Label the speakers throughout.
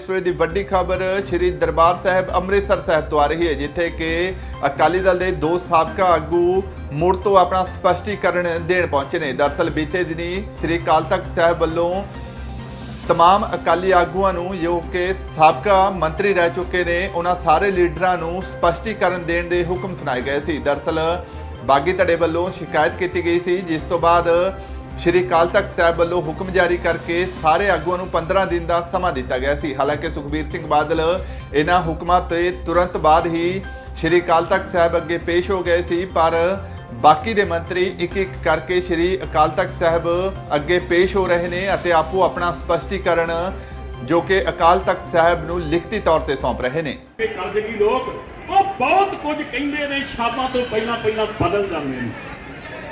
Speaker 1: ਇਸ ਵੇਲੇ ਦੀ ਵੱਡੀ ਖਬਰ ਸ੍ਰੀ ਦਰਬਾਰ ਸਾਹਿਬ ਅੰਮ੍ਰਿਤਸਰ ਸਾਹਿਬ ਤੋਂ ਆ ਰਹੀ ਹੈ, ਜਿੱਥੇ ਕਿ ਅਕਾਲੀ ਦਲ ਦੇ ਦੋ ਸਾਬਕਾ ਆਗੂ ਮੁੜ ਤੋਂ ਆਪਣਾ ਸਪਸ਼ਟੀਕਰਨ ਦੇਣ ਪਹੁੰਚੇ ਨੇ। ਦਰਸਲ ਬੀਤੇ ਦਿਨੀ ਸ੍ਰੀ ਅਕਾਲ ਤਖਤ ਸਾਹਿਬ ਵੱਲੋਂ ਤਮਾਮ ਅਕਾਲੀ ਆਗੂਆਂ ਨੂੰ, ਜੋ ਕਿ ਸਾਬਕਾ ਮੰਤਰੀ ਰਹਿ ਚੁੱਕੇ ਨੇ, ਉਹਨਾਂ ਸਾਰੇ ਲੀਡਰਾਂ ਨੂੰ ਸਪਸ਼ਟੀਕਰਨ ਦੇਣ ਦੇ ਹੁਕਮ ਸੁਣਾਏ ਗਏ ਸੀ। ਦਰਸਲ ਬਾਗੀ ਧੜੇ ਵੱਲੋਂ ਸ਼ਿਕਾਇਤ ਕੀਤੀ ਗਈ ਸੀ, ਜਿਸ ਤੋਂ ਬਾਅਦ ਸ਼੍ਰੀ ਅਕਾਲ ਤਖਤ ਸਾਹਿਬ ਵੱਲੋਂ ਹੁਕਮ ਜਾਰੀ ਕਰਕੇ ਸਾਰੇ ਆਗੂਆਂ ਨੂੰ 15 ਦਿਨ ਦਾ ਸਮਾਂ ਦਿੱਤਾ ਗਿਆ ਸੀ। ਹਾਲਾਂਕਿ ਸੁਖਬੀਰ ਸਿੰਘ ਬਾਦਲ ਇਹਨਾਂ ਹੁਕਮਾਂ ਤੇ ਤੁਰੰਤ ਬਾਅਦ ਹੀ ਸ਼੍ਰੀ ਅਕਾਲ ਤਖਤ ਸਾਹਿਬ ਅੱਗੇ ਪੇਸ਼ ਹੋ ਗਏ ਸੀ, ਪਰ ਬਾਕੀ ਦੇ ਮੰਤਰੀ ਇੱਕ ਇੱਕ ਕਰਕੇ ਸ਼੍ਰੀ ਅਕਾਲ ਤਖਤ ਸਾਹਿਬ ਅੱਗੇ ਪੇਸ਼ ਹੋ ਰਹੇ ਨੇ ਅਤੇ ਆਪੋ ਆਪਣਾ ਸਪਸ਼ਟੀਕਰਨ ਜੋ ਕਿ ਅਕਾਲ ਤਖਤ ਸਾਹਿਬ ਨੂੰ ਲਿਖਤੀ ਤੌਰ ਤੇ ਸੌਂਪ ਰਹੇ ਨੇ।
Speaker 2: ਇਹ ਲੋਕ, ਉਹ ਬਹੁਤ ਕੁਝ ਕਹਿੰਦੇ ਨੇ ਸ਼ਾਮਾਂ ਤੋਂ ਪਹਿਲਾਂ ਪਹਿਲਾਂ ਬਦਲ ਜਾਂਦੇ ਨੇ।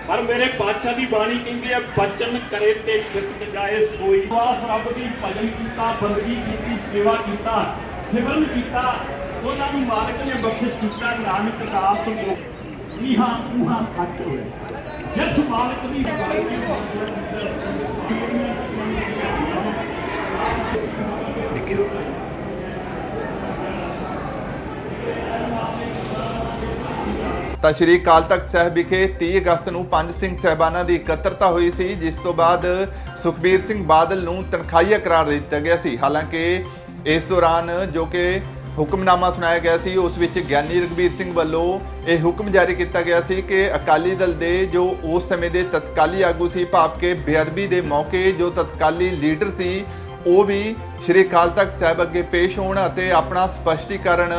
Speaker 2: ਪਰ ਮੇਰੇ ਬਾਦਸ਼ਾਹ ਦੀ ਬਾਣੀ ਕਹਿੰਦੀ ਹੈ, ਬਚਨ ਕਰੇ ਤੇ ਕਿਸਕ ਜਾਏ ਸੋਈ। ਵਾਸ ਰੱਬ ਦੀ, ਭਜਨ ਕੀਤਾ, ਬੰਦਗੀ ਕੀਤੀ, ਸੇਵਾ ਕੀਤਾ, ਸਿਮਰਨ ਕੀਤਾ, ਉਹਨਾਂ ਨੂੰ ਮਾਲਕ ਨੇ ਬਖਸ਼ਿਸ਼ ਕੀਤਾ, ਨਾਨਕ ਦਾਸ ਨੂੰ ਇਹਾਂ ਉਹਾਂ ਸੱਚ ਹੋਇਆ ਜਿਸ ਮਾਲਕ ਦੀ ਬਾਣੀ
Speaker 1: ਤਾਂ ਸ਼੍ਰੀ ਅਕਾਲ ਤਖਤ ਸਾਹਿਬ ਵਿਖੇ 30 ਅਗਸਤ ਨੂੰ ਪੰਜ ਸਿੰਘ ਸਹਿਬਾਨਾਂ ਦੀ ਇਕੱਤਰਤਾ ਹੋਈ ਸੀ, ਜਿਸ ਤੋਂ ਬਾਅਦ ਸੁਖਬੀਰ ਸਿੰਘ ਬਾਦਲ ਨੂੰ ਤਨਖਾਹੀਆ ਕਰਾਰ ਦਿੱਤਾ ਗਿਆ ਸੀ। ਹਾਲਾਂਕਿ ਇਸ ਦੌਰਾਨ ਜੋ ਕਿ ਹੁਕਮਨਾਮਾ ਸੁਣਾਇਆ ਗਿਆ ਸੀ, ਉਸ ਵਿੱਚ ਗਿਆਨੀ ਰਘਬੀਰ ਸਿੰਘ ਵੱਲੋਂ ਇਹ ਹੁਕਮ ਜਾਰੀ ਕੀਤਾ ਗਿਆ ਸੀ ਕਿ ਅਕਾਲੀ ਦਲ ਦੇ ਜੋ ਉਸ ਸਮੇਂ ਦੇ ਤਤਕਾਲੀ ਆਗੂ ਸੀ ਭਾਵ ਕਿ ਬੇਅਦਬੀ ਦੇ ਮੌਕੇ ਜੋ ਤਤਕਾਲੀ ਲੀਡਰ ਸੀ, ਉਹ ਵੀ ਸ਼੍ਰੀ ਅਕਾਲ ਤਖਤ ਸਾਹਿਬ ਅੱਗੇ ਪੇਸ਼ ਹੋਣ ਅਤੇ ਆਪਣਾ ਸਪਸ਼ਟੀਕਰਨ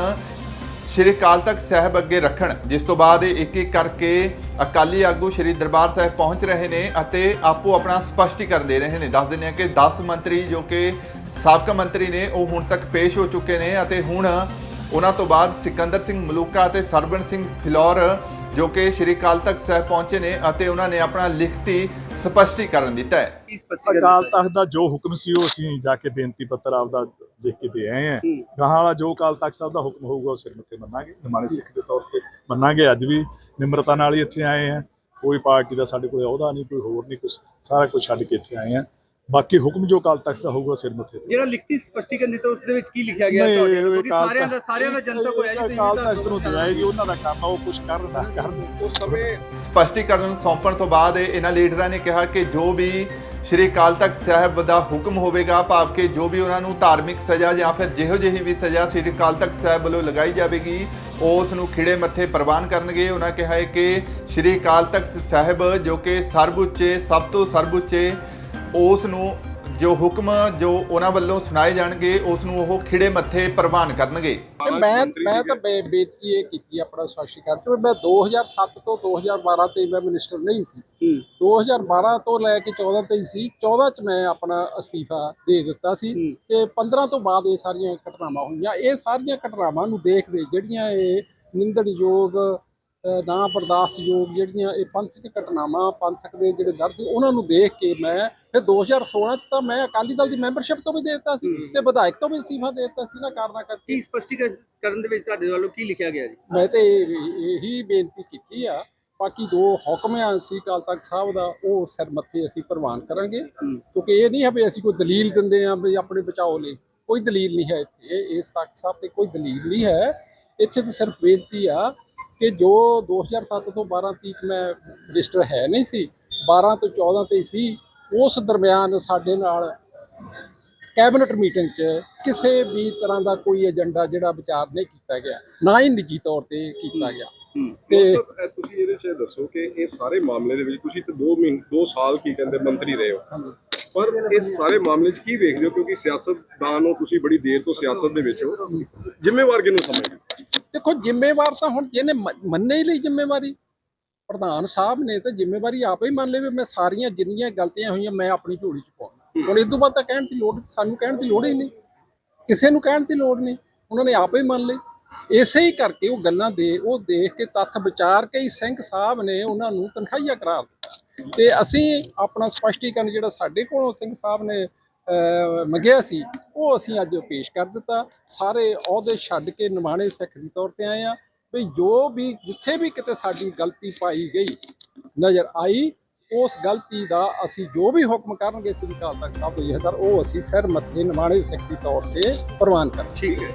Speaker 1: ਸ਼੍ਰੀ ਅਕਾਲ ਤਖਤ ਸਾਹਿਬ ਅੱਗੇ ਰੱਖਣ, ਜਿਸ ਤੋਂ ਬਾਅਦ ਇੱਕ ਇੱਕ ਕਰਕੇ ਅਕਾਲੀ ਆਗੂ ਸ਼੍ਰੀ ਦਰਬਾਰ ਸਾਹਿਬ ਪਹੁੰਚ ਰਹੇ ਨੇ ਅਤੇ ਆਪੋ ਆਪਣਾ ਸਪਸ਼ਟੀਕਰਨ ਦੇ ਰਹੇ ਨੇ। ਦੱਸ ਦਿੰਦੇ ਹਾਂ ਕਿ 10 ਮੰਤਰੀ ਜੋ ਕਿ ਸਾਬਕਾ ਮੰਤਰੀ ਨੇ, ਉਹ ਹੁਣ ਤੱਕ ਪੇਸ਼ ਹੋ ਚੁੱਕੇ ਨੇ ਅਤੇ ਹੁਣ ਉਹਨਾਂ ਤੋਂ ਬਾਅਦ ਸਿਕੰਦਰ ਸਿੰਘ ਮਲੂਕਾ ਅਤੇ ਸਰਬਨ ਸਿੰਘ ਫਿਲੌਰ ਜੋ ਕਿ ਸ਼੍ਰੀ ਅਕਾਲ ਤਖਤ ਸਾਹਿਬ ਪਹੁੰਚੇ ਨੇ ਅਤੇ ਉਹਨਾਂ ਨੇ ਆਪਣਾ ਲਿਖਤੀ ਸਪਸ਼ਟੀਕਰਨ ਦਿੱਤਾ ਹੈ।
Speaker 3: ਅਕਾਲ ਤਖਤ ਦਾ ਜੋ ਹੁਕਮ ਸੀ, ਉਹ ਅਸੀਂ ਜਾ ਕੇ ਬੇਨਤੀ ਪੱਤਰ ਆਪਦਾ ਲਿਖ ਕੇ ਦੇ ਆਏ ਆ। ਗਾਹਾਂ ਵਾਲਾ ਜੋ ਅਕਾਲ ਤਖਤ ਸਾਹਿਬ ਦਾ ਹੁਕਮ ਹੋਊਗਾ ਉਹ ਸਿਰ ਮੱਥੇ ਮੰਨਾਂਗੇ। ਨਿਮਾਣੇ ਸਿੱਖ ਦੇ ਤੌਰ ਤੇ ਮੰਨਾਂਗੇ। ਅੱਜ ਵੀ ਨਿਮਰਤਾ ਨਾਲ ਹੀ ਇੱਥੇ ਆਏ ਆ। ਕੋਈ ਪਾਰਟੀ ਦਾ ਸਾਡੇ ਕੋਲ ਅਹੁਦਾ ਨਹੀਂ ਕੋਈ ਹੋਰ ਨਹੀਂ ਕੁਝ ਸਾਰਾ ਕੁਝ ਛੱਡ ਕੇ ਇੱਥੇ ਆਏ ਆ। ਬਾਕੀ ਹੁਕਮ ਜੋ ਅਕਾਲ ਤਖਤ ਦਾ ਹੋਊਗਾ ਸਿਰ ਮੱਥੇ ਤੇ।
Speaker 4: ਜਿਹੜਾ ਲਿਖਤੀ ਸਪਸ਼ਟੀਕਰਨ ਦਿੱਤਾ ਉਸ ਦੇ ਵਿੱਚ ਕੀ ਲਿਖਿਆ ਗਿਆ ਤੁਹਾਡੇ?
Speaker 3: ਅਕਾਲ
Speaker 4: ਸਾਰਿਆਂ ਦਾ ਸਾਰਿਆਂ ਦਾ ਜਨਤਕ ਹੋਇਆ ਜੀ
Speaker 3: ਅਕਾਲ ਤਖਤ ਨੂੰ ਦਿਵਾਏਗੀ ਉਹਨਾਂ ਦਾ ਕੰਮ ਆ ਉਹ ਕੁਝ ਕਰਨ ਨਾ ਕਰਨ ਉਸ ਸਮੇਂ
Speaker 1: ਸਪਸ਼ਟੀਕਰਨ ਸੌਂਪਣ ਤੋਂ ਬਾਅਦ ਇਹਨਾਂ ਲੀਡਰਾਂ ਨੇ ਕਿਹਾ ਕਿ ਜੋ ਵੀ ਸ਼੍ਰੀ ਅਕਾਲ ਤਖਤ ਸਾਹਿਬ ਦਾ ਹੁਕਮ ਹੋਵੇਗਾ, ਭਾਵ ਕਿ ਜੋ ਵੀ ਉਹਨਾਂ ਨੂੰ ਧਾਰਮਿਕ ਸਜ਼ਾ ਜਾਂ ਫਿਰ ਜਿਹੋ ਜਿਹੀ ਵੀ ਸਜ਼ਾ ਸ਼੍ਰੀ ਅਕਾਲ ਤਖਤ ਸਾਹਿਬ ਵੱਲੋਂ ਲਗਾਈ ਜਾਵੇਗੀ, ਉਸ ਨੂੰ ਖਿੜੇ ਮੱਥੇ ਪ੍ਰਵਾਨ ਕਰਨਗੇ। ਉਹਨਾਂ ਕਿਹਾ ਹੈ ਕਿ ਸ਼੍ਰੀ ਅਕਾਲ ਤਖਤ ਸਾਹਿਬ ਜੋ ਕਿ ਸਰਬਉੱਚੇ ਸਭ ਤੋਂ ਸਰਬਉੱਚੇ ਉਸ ਨੂੰ ਜੋ ਹੁਕਮ ਜੋ ਉਹਨਾਂ ਵੱਲੋਂ ਸੁਣਾਏ ਜਾਣਗੇ ਉਸ ਨੂੰ ਉਹ ਖਿੜੇ ਮੱਥੇ ਪ੍ਰਵਾਨ ਕਰਨਗੇ।
Speaker 5: ਤੇ ਮੈਂ ਮੈਂ ਤਾਂ ਬੇ- ਬੇਨਤੀ ਇਹ ਕੀਤੀ ਆਪਣਾ ਸਪਸ਼ਟੀਕਰਨ ਕਿ ਮੈਂ 2007 ਤੋਂ 2012 ਤੇ ਮੈਂ ਮਿਨਿਸਟਰ ਨਹੀਂ ਸੀ। 2012 ਤੋਂ ਲੈ ਕੇ 14 ਤੱਕ ਸੀ। 14 ਚ ਮੈਂ ਆਪਣਾ ਅਸਤੀਫਾ ਦੇ ਦਿੱਤਾ ਸੀ ਤੇ 15 ਤੋਂ ਬਾਅਦ ਇਹ ਸਾਰੀਆਂ ਘਟਨਾਵਾਂ ਹੋਈਆਂ। ਇਹ ਸਾਰੀਆਂ ਘਟਨਾਵਾਂ ਨੂੰ ਦੇਖਦੇ ਜਿਹੜੀਆਂ ਇਹ ਨਿੰਦਣਯੋਗ ਨਾ ਬਰਦਾਸ਼ਤਯੋਗ ਜਿਹੜੀਆਂ ਇਹ ਪੰਥਕ ਘਟਨਾਵਾਂ ਪੰਥਕ ਦੇ ਜਿਹੜੇ ਦਰਦ ਉਹਨਾਂ ਨੂੰ ਦੇਖ ਕੇ ਮੈਂ ਫਿਰ 2016 ਚ ਤਾਂ ਮੈਂ ਅਕਾਲੀ ਦਲ ਦੀ ਮੈਂਬਰਸ਼ਿਪ ਤੋਂ ਵੀ ਦੇ ਦਿੱਤਾ ਸੀ ਤੇ ਵਿਧਾਇਕ ਤੋਂ ਵੀ ਅਸਤੀਫਾ ਦੇ ਦਿੱਤਾ ਸੀ ਨਾ ਕਾਰਨਾ ਕਰਕੇ।
Speaker 4: ਕੀ ਸਪਸ਼ਟੀਕਰਨ ਦੇ ਵਿੱਚ ਤੁਹਾਡੇ ਵੱਲੋਂ ਕੀ ਲਿਖਿਆ ਗਿਆ ਜੀ?
Speaker 5: ਮੈਂ ਤੇ ਇਹ- ਬੇਨਤੀ ਕੀਤੀ ਆ ਬਾਕੀ ਜੋ ਹੁਕਮ ਆ ਸੀ ਅਕਾਲ ਤਖਤ ਸਾਹਿਬ ਦਾ ਉਹ ਸਿਰ ਮੱਥੇ ਅਸੀਂ ਪ੍ਰਵਾਨ ਕਰਾਂਗੇ। ਕਿਉਂਕਿ ਇਹ ਨਹੀਂ ਹੈ ਵੀ ਅਸੀਂ ਕੋਈ ਦਲੀਲ ਦਿੰਦੇ ਆ ਵੀ ਆਪਣੇ ਬਚਾਓ ਲਈ ਕੋਈ ਦਲੀਲ ਨਹੀਂ ਹੈ ਇੱਥੇ। ਇਸ ਤਖਤ ਸਾਹਿਬ ਤੇ ਕੋਈ ਦਲੀਲ ਨਹੀਂ ਹੈ। ਇੱਥੇ ਤਾਂ ਸਿਰਫ ਬੇਨਤੀ ਆ ਕਿ ਜੋ 2007 ਤੋਂ 12 ਤੱਕ ਮੈਂ ਰਜਿਸਟਰ ਹੈ ਨਹੀਂ ਸੀ 12 ਤੋਂ 14 ਤੇ ਸੀ ਉਸ ਦਰਮਿਆਨ ਸਾਡੇ ਨਾਲ ਕੈਬਨਿਟ ਮੀਟਿੰਗ 'ਚ ਕਿਸੇ ਵੀ ਤਰ੍ਹਾਂ ਦਾ ਕੋਈ ਏਜੰਡਾ ਜਿਹੜਾ ਵਿਚਾਰ ਨਹੀਂ ਕੀਤਾ ਗਿਆ ਨਾ ਹੀ ਨਿੱਜੀ ਤੌਰ ਤੇ ਕੀਤਾ ਗਿਆ। ਤੇ
Speaker 6: ਤੁਸੀਂ ਇਹਦੇ ਚ ਦੱਸੋ ਕਿ ਇਹ ਸਾਰੇ ਮਾਮਲੇ ਦੇ ਵਿੱਚ ਤੁਸੀਂ ਤੇ 2 ਮਹੀਨੇ 2 ਸਾਲ ਕੀ ਕਹਿੰਦੇ ਮੰਤਰੀ ਰਹੇ ਹੋ। ਪਰ ਇਸ ਸਾਰੇ ਮਾਮਲੇ 'ਚ ਕੀ ਵੇਖਦੇ ਹੋ? ਕਿਉਂਕਿ ਸਿਆਸਤਦਾਨ ਹੋ ਤੁਸੀਂ ਬੜੀ ਦੇਰ ਤੋਂ ਸਿਆਸਤ ਦੇ ਵਿੱਚ ਹੋ। ਜ਼ਿੰਮੇਵਾਰ ਕਿਹਨੂੰ ਸਮਝਦੇ ਹੋ?
Speaker 5: ਦੇਖੋ ਜ਼ਿੰਮੇਵਾਰ ਤਾਂ ਹੁਣ ਜਿਹਨੇ ਮੰਨੇ ਹੀ ਲਈ ਜ਼ਿੰਮੇਵਾਰੀ। ਪ੍ਰਧਾਨ ਸਾਹਿਬ ਨੇ ਤਾਂ ਜ਼ਿੰਮੇਵਾਰੀ ਆਪੇ ਹੀ ਮੰਨ ਲਈ ਵੀ ਮੈਂ ਸਾਰੀਆਂ ਜਿੰਨੀਆਂ ਗਲਤੀਆਂ ਹੋਈਆਂ ਮੈਂ ਆਪਣੀ ਝੋਲੀ ਚ ਪਾਉਣਾ। ਹੁਣ ਇਸ ਤੋਂ ਬਾਅਦ ਤਾਂ ਕਹਿਣ ਦੀ ਲੋੜ, ਸਾਨੂੰ ਕਹਿਣ ਦੀ ਲੋੜ ਹੀ ਨਹੀਂ। ਕਿਸੇ ਨੂੰ ਕਹਿਣ ਦੀ ਲੋੜ ਨਹੀਂ। ਉਹਨਾਂ ਨੇ ਆਪੇ ਹੀ ਮੰਨ ਲਈ। ਇਸੇ ਹੀ ਕਰਕੇ ਉਹ ਗੱਲਾਂ ਦੇ, ਉਹ ਦੇਖ ਕੇ ਤੱਥ ਵਿਚਾਰ ਕੇ ਹੀ ਸਿੰਘ ਸਾਹਿਬ ਨੇ ਉਹਨਾਂ ਨੂੰ ਤਨਖਾਹੀਆ ਕਰਾਰ ਦਿੱਤਾ। ਤੇ ਅਸੀਂ ਆਪਣਾ ਸਪਸ਼ਟੀਕਰਨ ਜਿਹੜਾ ਸਾਡੇ ਕੋਲੋਂ ਸਿੰਘ ਸਾਹਿਬ ਨੇ ਮੰਗਿਆ ਸੀ, ਉਹ ਅਸੀਂ ਅੱਜ ਪੇਸ਼ ਕਰ ਦਿੱਤਾ। ਸਾਰੇ ਅਹੁਦੇ ਛੱਡ ਕੇ ਨਿਮਾਣੇ ਸਿੱਖ ਦੀ ਤੌਰ ਤੇ ਆਏ ਆ ਵੀ ਜੋ ਵੀ, ਜਿੱਥੇ ਵੀ ਕਿਤੇ ਸਾਡੀ ਗਲਤੀ ਪਾਈ ਗਈ, ਨਜ਼ਰ ਆਈ, ਉਸ ਗਲਤੀ ਦਾ ਅਸੀਂ ਜੋ ਵੀ ਹੁਕਮ ਕਰਨਗੇ, ਸ੍ਰੀ ਅਕਾਲ ਤਖਤ ਸਾਹਿਬ ਦੇ ਜਥੇਦਾਰ ਉਹ ਅਸੀਂ ਸਿਰ ਮੱਥੇ ਨਿਮਾਣੇ ਸਿੱਖ ਦੀ ਤੌਰ ਤੇ ਪ੍ਰਵਾਨ ਕਰ
Speaker 4: ਠੀਕ ਹੈ।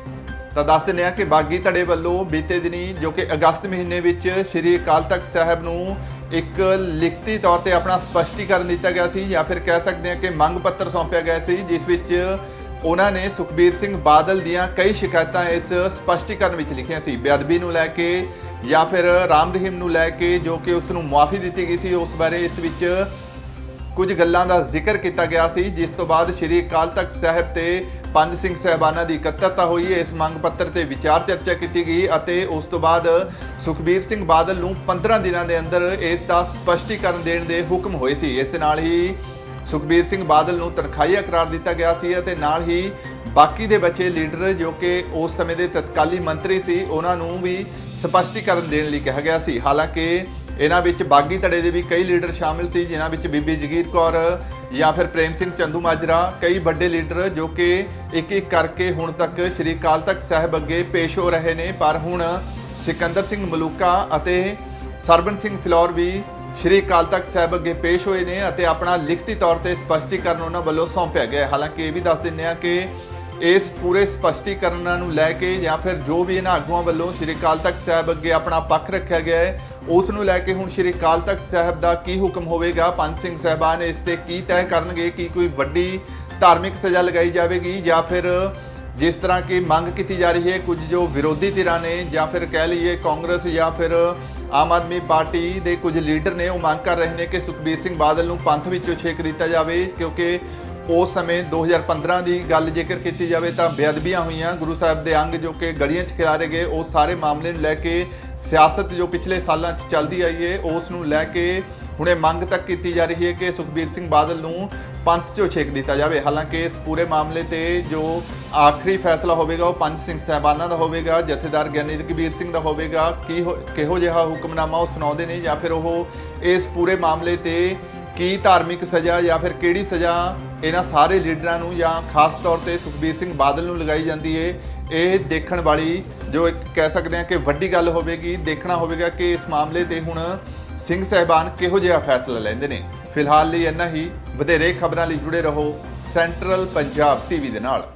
Speaker 1: ਤਾਂ ਦੱਸ ਦਿੰਦੇ ਹਾਂ ਕਿ ਬਾਗੀ ਧੜੇ ਵੱਲੋਂ ਬੀਤੇ ਦਿਨੀ, ਜੋ ਕਿ ਅਗਸਤ ਮਹੀਨੇ ਵਿੱਚ ਸ੍ਰੀ ਅਕਾਲ ਤਖਤ ਸਾਹਿਬ ਨੂੰ ਇੱਕ ਲਿਖਤੀ ਤੌਰ ਤੇ ਆਪਣਾ ਸਪਸ਼ਟੀਕਰਨ ਦਿੱਤਾ ਗਿਆ ਸੀ ਜਾਂ ਫਿਰ ਕਹਿ ਸਕਦੇ ਹਾਂ ਕਿ ਮੰਗ ਪੱਤਰ ਸੌਂਪਿਆ ਗਿਆ ਸੀ, ਜਿਸ ਵਿੱਚ ਉਹਨਾਂ ਨੇ ਸੁਖਬੀਰ ਸਿੰਘ ਬਾਦਲ ਦੀਆਂ ਕਈ ਸ਼ਿਕਾਇਤਾਂ ਇਸ ਸਪਸ਼ਟੀਕਰਨ ਵਿੱਚ ਲਿਖੀਆਂ ਸੀ। ਬੇਅਦਬੀ ਨੂੰ ਲੈ ਕੇ ਜਾਂ ਫਿਰ ਰਾਮ ਰਹੀਮ ਨੂੰ ਲੈ ਕੇ ਜੋ ਕਿ ਉਸ ਨੂੰ ਮੁਆਫੀ ਦਿੱਤੀ ਗਈ ਸੀ, ਉਸ ਬਾਰੇ ਇਸ ਵਿੱਚ ਕੁਝ ਗੱਲਾਂ ਦਾ ਜ਼ਿਕਰ ਕੀਤਾ ਗਿਆ ਸੀ, ਜਿਸ ਤੋਂ ਬਾਅਦ ਸ੍ਰੀ ਅਕਾਲ ਤਖਤ ਸਾਹਿਬ ਤੇ ਪੰਜ ਸਿੰਘ ਸਹਿਬਾਨਾਂ ਦੀ ਇਕੱਤਰਤਾ ਹੋਈ ਇਸ ਮੰਗ ਪੱਤਰ ਤੇ ਵਿਚਾਰ ਚਰਚਾ ਕੀਤੀ ਗਈ ਅਤੇ ਉਸ ਤੋਂ ਬਾਅਦ ਸੁਖਬੀਰ ਸਿੰਘ ਬਾਦਲ ਨੂੰ 15 ਦਿਨਾਂ ਦੇ ਅੰਦਰ ਇਸ ਦਾ ਸਪਸ਼ਟੀਕਰਨ ਦੇਣ ਦੇ ਹੁਕਮ ਹੋਏ ਸੀ। ਇਸ ਨਾਲ ਹੀ ਸੁਖਬੀਰ ਸਿੰਘ ਬਾਦਲ ਨੂੰ ਤਨਖਾਹੀਆ ਕਰਾਰ ਦਿੱਤਾ ਗਿਆ ਸੀ ਅਤੇ ਨਾਲ ਹੀ ਬਾਕੀ ਦੇ ਬਚੇ ਲੀਡਰ ਜੋ ਕਿ ਉਸ ਸਮੇਂ ਦੇ ਤਤਕਾਲੀ ਮੰਤਰੀ ਸੀ, ਉਹਨਾਂ ਨੂੰ ਵੀ ਸਪਸ਼ਟੀਕਰਨ ਦੇਣ ਲਈ ਕਿਹਾ ਗਿਆ ਸੀ। ਹਾਲਾਂਕਿ, ਇਹਨਾਂ ਵਿੱਚ ਬਾਗੀ ਧੜੇ ਦੇ ਵੀ ਕਈ ਲੀਡਰ ਸ਼ਾਮਿਲ ਸੀ, ਜਿਨ੍ਹਾਂ ਵਿੱਚ ਬੀਬੀ ਜਗੀਰ ਕੌਰ ਜਾਂ ਫਿਰ ਪ੍ਰੇਮ ਸਿੰਘ ਚੰਦੂ ਮਾਜਰਾ, ਕਈ ਵੱਡੇ ਲੀਡਰ ਜੋ ਕਿ ਇੱਕ ਇੱਕ ਕਰਕੇ ਹੁਣ ਤੱਕ ਸ਼੍ਰੀ ਅਕਾਲ ਤਖਤ ਸਾਹਿਬ ਅੱਗੇ ਪੇਸ਼ ਹੋ ਰਹੇ ਨੇ, ਪਰ ਹੁਣ ਸਿਕੰਦਰ ਸਿੰਘ ਮਲੂਕਾ ਅਤੇ ਸਰਬਨ ਸਿੰਘ ਫਿਲੌਰ ਵੀ ਸ਼੍ਰੀ ਅਕਾਲ ਤਖਤ ਸਾਹਿਬ ਅੱਗੇ ਪੇਸ਼ ਹੋਏ ਨੇ ਅਤੇ ਆਪਣਾ ਲਿਖਤੀ ਤੌਰ ਤੇ ਸਪਸ਼ਟੀਕਰਨ ਉਹਨਾਂ ਵੱਲੋਂ ਸੌਂਪਿਆ ਗਿਆ ਹਾਲਾਂਕਿ ਇਹ ਵੀ ਦੱਸ ਦਿੰਦੇ ਆ ਕਿ ਇਸ ਪੂਰੇ ਸਪਸ਼ਟੀਕਰਨਾਂ ਨੂੰ ਲੈ ਕੇ ਜਾਂ ਫਿਰ ਜੋ ਵੀ ਇਹਨਾਂ ਆਗੂਆਂ ਵੱਲੋਂ ਸ਼੍ਰੀ ਅਕਾਲ ਤਖਤ ਸਾਹਿਬ ਅੱਗੇ ਆਪਣਾ ਪੱਖ ਰੱਖਿਆ ਗਿਆ ਹੈ ਉਸ ਨੂੰ ਲੈ ਕੇ ਹੁਣ ਸ਼੍ਰੀ ਅਕਾਲ ਤਖਤ ਸਾਹਿਬ ਦਾ ਕੀ ਹੁਕਮ ਹੋਵੇਗਾ? ਪੰਜ ਸਿੰਘ ਸਾਹਿਬਾਨ ਇਸ ਤੇ ਕੀ ਤੈਅ ਕਰਨਗੇ? ਕੀ ਕੋਈ ਵੱਡੀ ਧਾਰਮਿਕ ਸਜ਼ਾ ਲਗਾਈ ਜਾਵੇਗੀ? ਜਾਂ ਫਿਰ ਜਿਸ ਤਰ੍ਹਾਂ ਕਿ ਮੰਗ ਕੀਤੀ ਜਾ ਰਹੀ ਹੈ, ਕੁਝ ਜੋ ਵਿਰੋਧੀ ਧਿਰਾਂ ਨੇ, ਜਾਂ ਫਿਰ ਕਹਿ ਲਈਏ ਕਾਂਗਰਸ ਜਾਂ ਫਿਰ ਆਮ ਆਦਮੀ ਪਾਰਟੀ ਦੇ ਕੁਝ ਲੀਡਰ ਨੇ, ਉਹ ਮੰਗ ਕਰ ਰਹੇ ਨੇ ਕਿ ਸੁਖਬੀਰ ਸਿੰਘ ਬਾਦਲ ਨੂੰ ਪੰਥ ਵਿੱਚੋਂ ਛੇਕ ਦਿੱਤਾ ਜਾਵੇ, ਕਿਉਂਕਿ ਉਸ ਸਮੇਂ 2015 ਦੀ ਗੱਲ ਜੇਕਰ ਕੀਤੀ ਜਾਵੇ ਤਾਂ ਬੇਅਦਬੀਆਂ ਹੋਈਆਂ। ਗੁਰੂ ਸਾਹਿਬ ਦੇ ਅੰਗ ਜੋ ਕਿ ਗਲੀਆਂ 'ਚ ਖਿਲਾਰੇ ਗਏ, ਉਹ ਸਾਰੇ ਮਾਮਲੇ ਨੂੰ ਲੈ ਕੇ ਸਿਆਸਤ ਜੋ ਪਿਛਲੇ ਸਾਲਾਂ 'ਚ ਚੱਲਦੀ ਆਈ ਹੈ ਉਸ ਨੂੰ ਲੈ ਕੇ ਹੁਣੇ ਮੰਗ ਤੱਕ ਕੀਤੀ ਜਾ ਰਹੀ ਹੈ ਕਿ ਸੁਖਬੀਰ ਸਿੰਘ ਬਾਦਲ ਨੂੰ ਪੰਥ 'ਚੋਂ ਛੇਕ ਦਿੱਤਾ ਜਾਵੇ। ਹਾਲਾਂਕਿ ਇਸ ਪੂਰੇ ਮਾਮਲੇ ਤੇ ਜੋ ਆਖਰੀ ਫੈਸਲਾ ਹੋਵੇਗਾ, ਉਹ ਪੰਜ ਸਿੰਘ ਸਾਹਿਬਾਨਾਂ ਦਾ ਹੋਵੇਗਾ, ਜਥੇਦਾਰ ਗਿਆਨੀ ਕਬੀਰ ਸਿੰਘ ਦਾ ਹੋਵੇਗਾ। ਕੀ ਹੋ- ਕਿਹੋ ਜਿਹਾ ਹੁਕਮਨਾਮਾ ਉਹ ਸੁਣਾਉਂਦੇ ਨੇ ਜਾਂ ਫਿਰ ਉਹ ਇਸ ਪੂਰੇ ਮਾਮਲੇ ਤੇ ਕੀ ਧਾਰਮਿਕ ਸਜ਼ਾ ਜਾਂ ਫਿਰ ਕਿਹੜੀ ਸਜ਼ਾ ਇਹਨਾਂ ਸਾਰੇ ਲੀਡਰਾਂ ਨੂੰ ਜਾਂ ਖਾਸ ਤੌਰ ਤੇ ਸੁਖਬੀਰ ਸਿੰਘ ਬਾਦਲ ਨੂੰ ਲਗਾਈ ਜਾਂਦੀ ਹੈ ਇਹ ਦੇਖਣ ਵਾਲੀ ਜੋ ਇੱਕ ਕਹਿ ਸਕਦੇ ਹਾਂ ਕਿ ਵੱਡੀ ਗੱਲ ਹੋਵੇਗੀ, ਦੇਖਣਾ ਹੋਵੇਗਾ ਕਿ ਇਸ ਮਾਮਲੇ ਤੇ ਹੁਣ ਸਿੰਘ ਸਹਿਬਾਨ ਕਿਹੋ ਜਿਹਾ ਫੈਸਲਾ ਲੈਂਦੇ ਨੇ। ਫਿਲਹਾਲ ਲਈ ਇੰਨਾ ਹੀ। ਵਧੇਰੇ ਖਬਰਾਂ ਲਈ ਜੁੜੇ ਰਹੋ ਸੈਂਟਰਲ ਪੰਜਾਬ ਟੀਵੀ ਦੇ ਨਾਲ।